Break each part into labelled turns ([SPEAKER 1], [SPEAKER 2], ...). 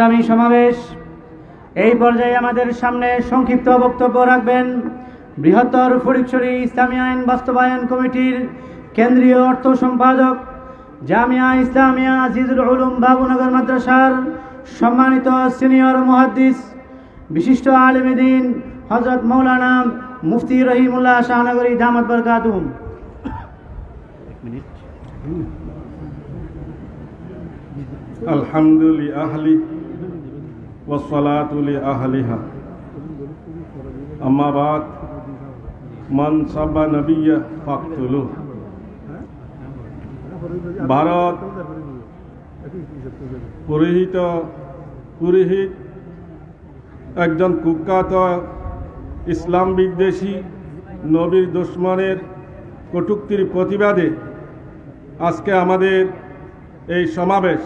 [SPEAKER 1] সংগ্রামী সমাবেশ এই পর্যায়ে আমাদের সামনে সংক্ষিপ্ত বক্তব্য রাখবেন বৃহত্তর ফটিকছড়ি ইসলামী আইন বাস্তবায়ন কমিটির কেন্দ্রীয় অর্থ সম্পাদক জামিয়া ইসলামিয়া আজিজুল উলুম বাবুনগর মাদ্রাসার সম্মানিত সিনিয়র মুহাদ্দিস বিশিষ্ট আলমদিন হজরত মৌলানা মুফতি রহিমুল্লাহ শাহনগরী দামদ বরকাতুম
[SPEAKER 2] الحمد لأهله والصلاة لأهلها أما بعد من سب نبي فاقتلوه ভারত পুরোহিত পুরোহিত একজন কুখ্যাত ইসলাম বিদ্বেষী নবীর দুশ্মনের কটুক্তির প্রতিবাদে আজকে আমাদের এই সমাবেশ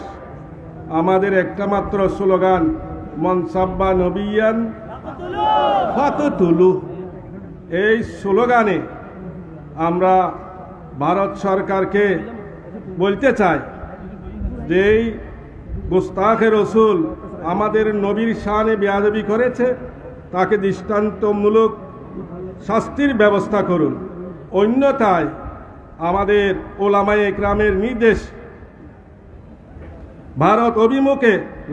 [SPEAKER 2] আমাদের একটা মাত্র স্লোগান মনসাব্বা নবিয়ান ফাতুলু এই স্লোগানে আমরা ভারত সরকারকে বলতে চাই যে এই গোস্তাখের রসুল আমাদের নবীর শানে বেয়াদবি করেছে, তাকে দৃষ্টান্তমূলক শাস্তির ব্যবস্থা করুন। অন্যথায় আমাদের ওলামাই একরামের নির্দেশ ভারত অভিমুখে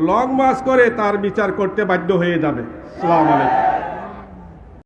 [SPEAKER 2] লং মার্চ করে তার বিচার করতে বাধ্য হয়ে যাবে। সালাম আলাইকুম।